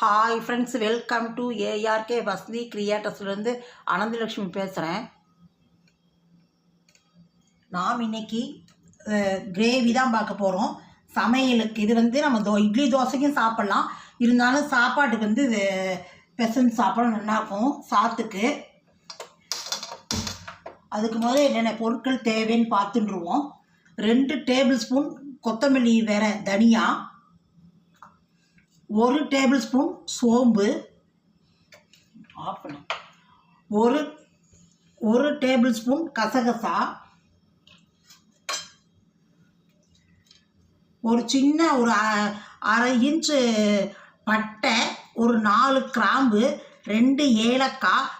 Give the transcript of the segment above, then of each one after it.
Hi friends welcome to ARK வசதி கிரியேட்டர்ஸ்லேருந்து அனந்தலட்சுமி பேசுகிறேன் நாம் இன்னைக்கு கிரேவி தான் பார்க்க போகிறோம் சமையலுக்கு இது வந்து நம்ம தோ இட்லி தோசைக்கும் சாப்பிட்லாம். இருந்தாலும் சாப்பாட்டுக்கு வந்து இது பெசன்ட் சாப்பிட நல்லாயிருக்கும். சாத்துக்கு. அதுக்கு முதல்ல என்னென்ன பொருட்கள் தேவைன்னு பார்த்துட்டுருவோம். ரெண்டு டேபிள் ஸ்பூன் கொத்தமல்லி வேற தனியாக ஒரு டேபிள் ஸ்பூன் சோம்பு. ஆஃப். ஒரு ஒரு டேபிள் ஸ்பூன் கசகசா. ஒரு சின்ன ஒரு அரை இன்ச்சு பட்டை ஒரு நாலு கிராம்பு ரெண்டு ஏலக்காய்.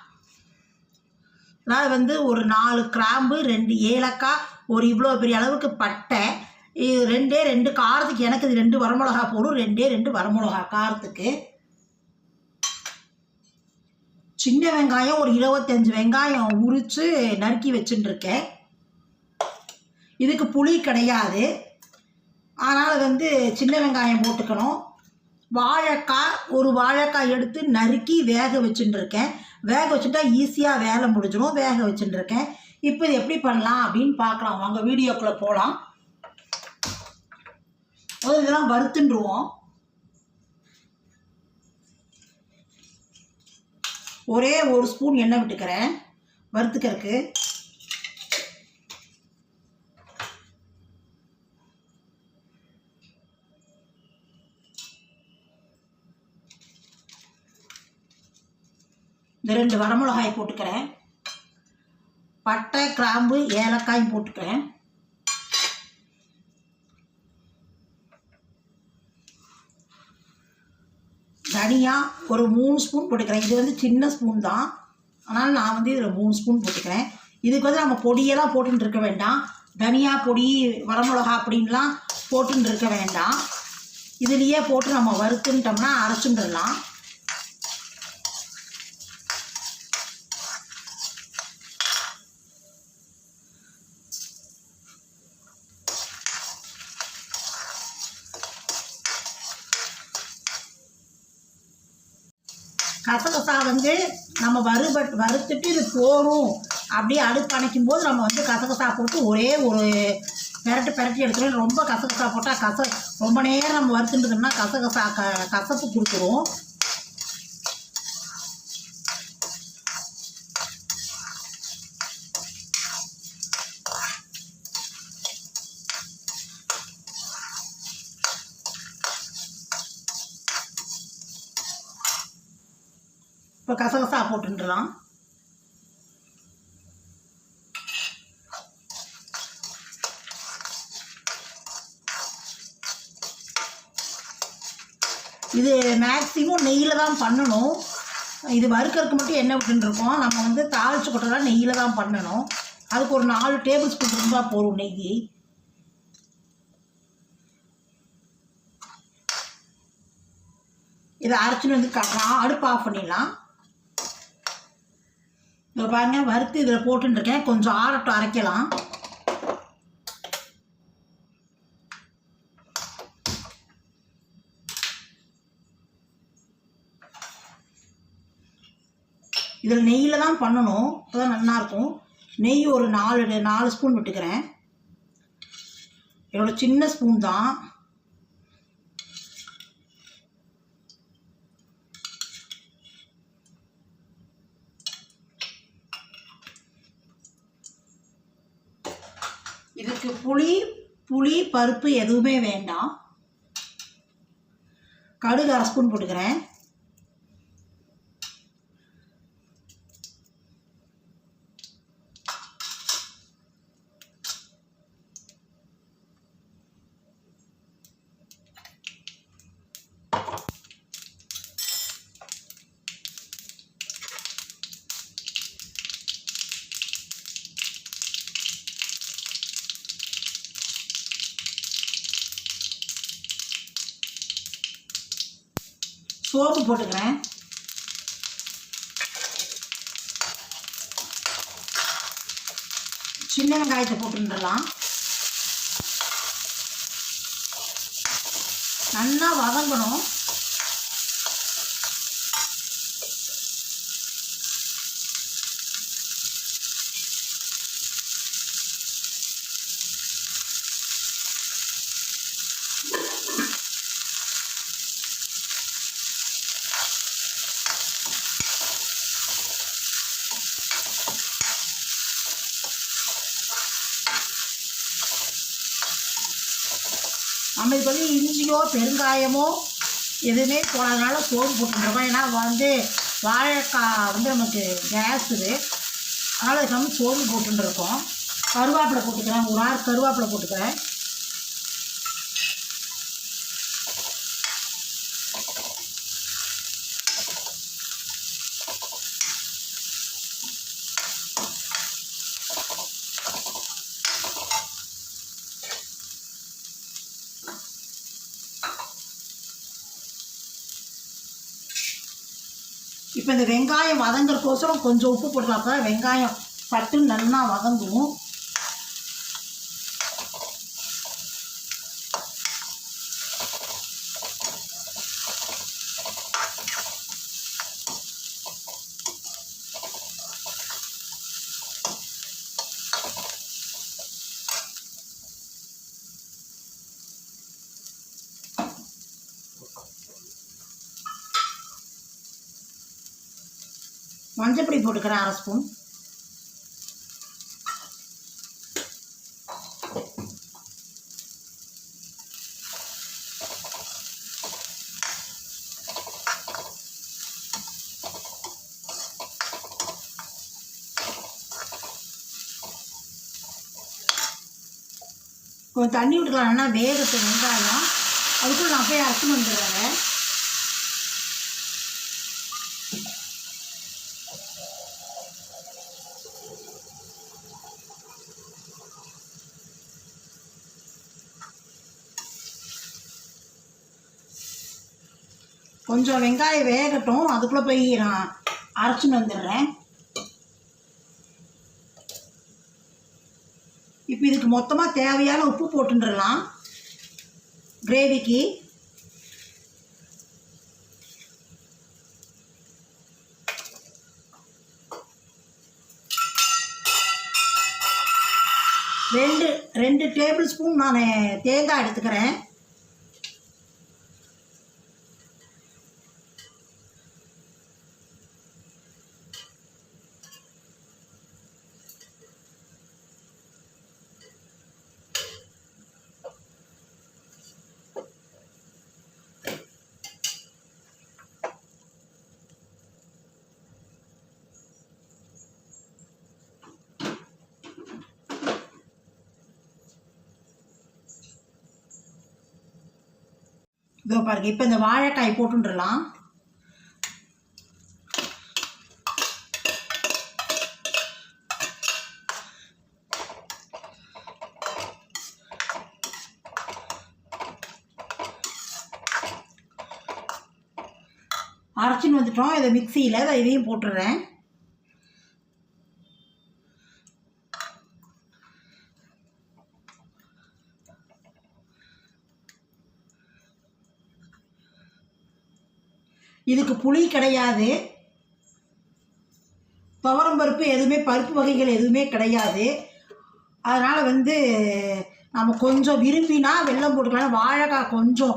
அதாவது வந்து ஒரு நாலு கிராம்பு ரெண்டு ஏலக்காய் ஒரு இவ்வளோ பெரிய அளவுக்கு பட்டை. இது ரெண்டே ரெண்டு காரத்துக்கு எனக்கு இது ரெண்டு வரமிளகா போடும் ரெண்டே ரெண்டு வரமிளகா காரத்துக்கு. சின்ன வெங்காயம் ஒரு இருபத்தஞ்சி வெங்காயம் உரித்து நறுக்கி வச்சுட்டுருக்கேன். இதுக்கு புளி கிடையாது. அதனால் வந்து சின்ன வெங்காயம் போட்டுக்கணும். வாழைக்காய் ஒரு வாழைக்காய் எடுத்து நறுக்கி வேக வச்சுட்டுருக்கேன். வேக வச்சுட்டா ஈஸியாக வேலை முடிஞ்சிடும் வேக வச்சுட்டுருக்கேன். இப்போ இது எப்படி பண்ணலாம் அப்படின்னு பார்க்கலாம். வாங்க வீடியோக்குள்ளே போகலாம். முதல்ல இதெல்லாம் வறுத்துன்றுவோம். ஒரே ஒரு ஸ்பூன் எண்ணெய் விட்டுக்கிறேன். வறுத்துக்கிறதுக்கு. இந்த ரெண்டு வரமிளகாய் போட்டுக்கிறேன். பட்டை கிராம்பு ஏலக்காயும் போட்டுக்கிறேன். தனியாக ஒரு மூணு ஸ்பூன் போட்டுக்கிறேன். இது வந்து சின்ன ஸ்பூன் தான். அதனால் நான் வந்து இதில் மூணு ஸ்பூன் போட்டுக்கிறேன். இதுக்கு வந்து நம்ம பொடியெல்லாம் போட்டுன்னு இருக்க வேண்டாம். தனியா பொடி வரமிளகா அப்படின்லாம் போட்டுன்னு இருக்க வேண்டாம். இதுலேயே போட்டு நம்ம வறுத்துன்ட்டோம்னா அரைச்சுட்டுடலாம் கசகசா வந்து நம்ம வறுபட் வறுத்துட்டு இது போரும் அப்படியே அடுப்பு அணைக்கும் போது நம்ம வந்து கசகசா போட்டு ஒரே ஒரு பெரட்டு பெரட்டி எடுத்துருவோம். ரொம்ப கசகசா போட்டால் கச ரொம்ப நேரம் நம்ம வறுத்துட்டுருந்தோம்னா கசகசா க கசப்பு கொடுத்துரும். கசகசா போட்டுடலாம் இது மேக்ஸிமம் நெய்யில் தான் பண்ணணும். இது வறுக்கறதுக்கு மட்டும் எண்ணெய் விட்டுருக்கோம். நம்ம வந்து தாளிச்சு கொட்டலாம் நெய்யில் தான் பண்ணணும். அதுக்கு ஒரு நாலு டேபிள் ஸ்பூன் இருந்தால் போதும் நெய் இதை அரைச்சின்னு வந்து அடுப்பு ஆஃப் பண்ணிடலாம். இதை பாருங்க வறுத்து இதில் போட்டுருக்கேன் கொஞ்சம் ஆறட்டும் அரைக்கலாம். இதில் நெய்யில் தான் பண்ணணும். அப்போ தான் நல்லாயிருக்கும் நெய் ஒரு நாலு நாலு ஸ்பூன் விட்டுக்கிறேன். என்னோடய சின்ன ஸ்பூன் தான். இதுக்கு புளி புளி பருப்பு எதுவுமே வேண்டாம். கடுகு அரை ஸ்பூன் போட்டுக்கிறேன். சோப்பு போட்டுக்கிறேன். சின்ன வெங்காயத்தை போட்டுடலாம் நல்லா வதங்கணும். நம்ம இதுக்கு வந்து இஞ்சியோ பெருங்காயமோ எதுவுமே போனதுனால சோறு போட்டுருக்கோம் ஏன்னா வந்து வாழைக்காய் வந்து நமக்கு கேஸ் இது. அதனால் நம்ம சோம்பு போட்டுருக்கோம் கருவேப்பிலை போட்டுக்கிறேன். ஒரு ஆறு கருவேப்பிலை போட்டுக்கிறேன். இப்போ இந்த வெங்காயம் வதங்குறதுக்கோசரம் கொஞ்சம் உப்பு போடலாம் அப்போ வெங்காயம் சட்டுன்னு நல்லா வதங்கும். மஞ்சப்பொடி போட்டுக்கிறேன் அரை ஸ்பூன். கொஞ்சம் தண்ணி விட்டுக்கலாம் ஆனால் வேகத்தை வெங்காயம். அதுக்குள்ளே நான் போய் அரைச்சி வந்துடுறேன். கொஞ்சம் வெங்காயம் வேகட்டும். அதுக்குள்ளே போய் நான் அரைச்சின்னு வந்துடுறேன். இப்போ இதுக்கு மொத்தமாக தேவையான உப்பு போட்டுடலாம் கிரேவிக்கு ரெண்டு ரெண்டு டேபிள் ஸ்பூன் நான் தேங்காய் எடுத்துக்கிறேன். இதோ பாருங்க இப்போ இந்த வாழைக்காய் போட்டுன்றலாம். அரைச்சின்னு வந்துட்டோம். இதை மிக்சியில் இதை இதையும் போட்டுடுறேன் இதுக்கு புளி கிடையாது. துவரம் பருப்பு எதுவுமே பருப்பு வகைகள் எதுவுமே கிடையாது. அதனால் வந்து நம்ம கொஞ்சம் விரும்பினா வெல்லம் போட்டுக்கலாம். வாழைக்காய் கொஞ்சம்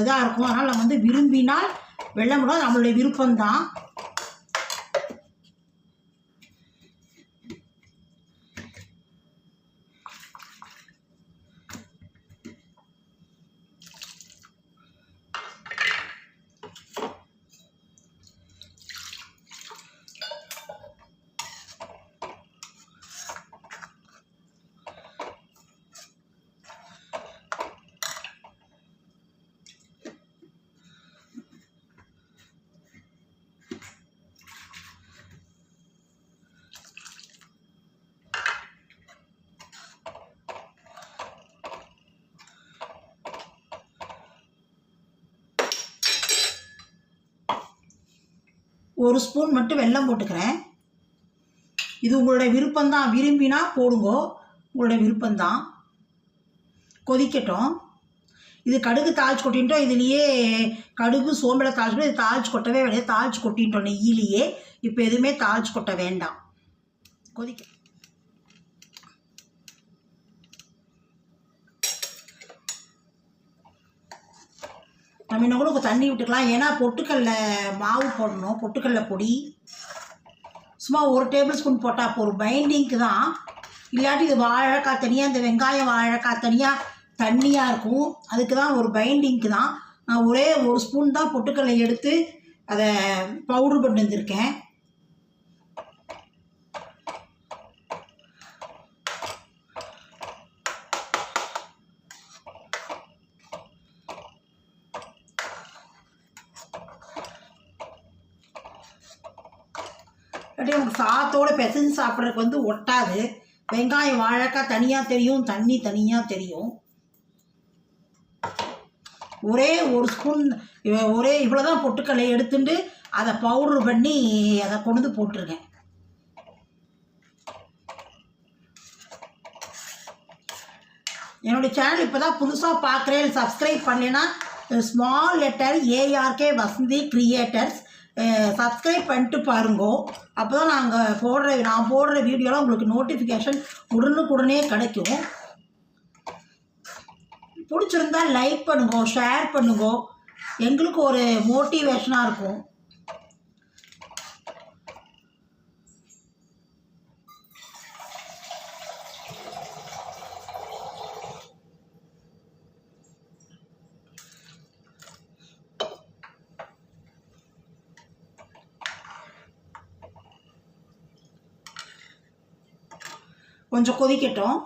இதாக இருக்கும். அதனால் நம்ம வந்து விரும்பினால் வெள்ளம் போட நம்மளுடைய விருப்பம்தான். ஒரு ஸ்பூன் மட்டும் வெல்லம் போட்டுக்கிறேன். இது உங்களுடைய விருப்பம்தான். விரும்பினா போடுங்க. உங்களுடைய விருப்பம்தான். கொதிக்கட்டும். இது கடுகு தாளிச்சு கொட்டின்ட்டோம் இதுலேயே கடுகு சோம்பலை தாழ்ச்சி இது தாளிச்சு கொட்டவே வேண்டியது தாழ்ச்சி கொட்டின்ட்டோம் நெய்யிலேயே. இப்போ எதுவுமே தாளிச்சு கொட்ட வேண்டாம். கொதிக்க நம்ம இன்னும் கூட தண்ணி விட்டுக்கலாம். ஏன்னா பொட்டுக்கல்ல மாவு போடணும். பொட்டுக்கல்ல பொடி. சும்மா ஒரு டேபிள் ஸ்பூன் போட்டால் போதும். பைண்டிங்க்கு தான். இல்லாட்டி இது வாழைக்காய் தனியாக இந்த வெங்காயம் வாழைக்காய் தனியாக தண்ணியாக இருக்கும். அதுக்கு தான் ஒரு பைண்டிங்க்கு தான். நான் ஒரே ஒரு ஸ்பூன் தான் பொட்டுக்கடலை எடுத்து அதை பவுட்ரு பண்ணி வந்திருக்கேன் அப்படியே நமக்கு சாத்தோட பிசைஞ்சு சாப்பிட்றதுக்கு வந்து ஒட்டாது. வெங்காயம் வாழைக்காய் தனியாக தெரியும் தண்ணி தனியாக தெரியும். ஒரே ஒரு ஸ்பூன் ஒரே இவ்வளோ தான் பொட்டுக்கடலை எடுத்துட்டு அதை பவுட்ரு பண்ணி அதை கொண்டு வந்து போட்டிருக்கேன் என்னுடைய சேனல் இப்போ தான் புதுசாக பார்க்குறேன் சப்ஸ்கிரைப் பண்ணலைன்னா small letter ARK Vasanthi creators subscribe பண்ணிட்டு பாருங்கோ. அப்போ தான் நாங்கள் போடுற நான் போடுற வீடியோலாம் உங்களுக்கு நோட்டிஃபிகேஷன் உடனுக்குடனே கிடைக்கும். பிடிச்சிருந்தா லைக் பண்ணுங்க ஷேர் பண்ணுங்க. எங்களுக்கு ஒரு மோட்டிவேஷனாக இருக்கும். கொஞ்சம் கொதிக்கட்டும்.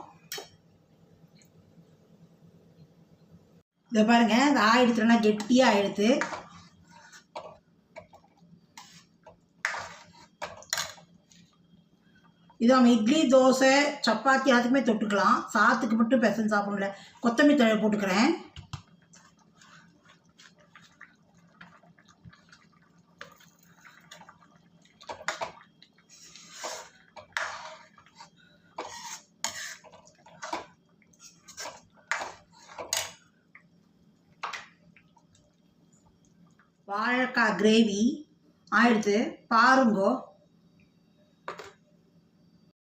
இதை பாருங்க இந்த ஆயிடுத்துலன்னா கெட்டியாக ஆயிடுத்து இது நம்ம இட்லி தோசை சப்பாத்தி அதுக்குமே தொட்டுக்கலாம். சாத்துக்கு மட்டும் பெசன் சாப்பிடல கொத்தமல்லி தழை போட்டுக்கிறேன். வாழைக்காய் கிரேவி ஆயிடுத்து பாருங்கோ.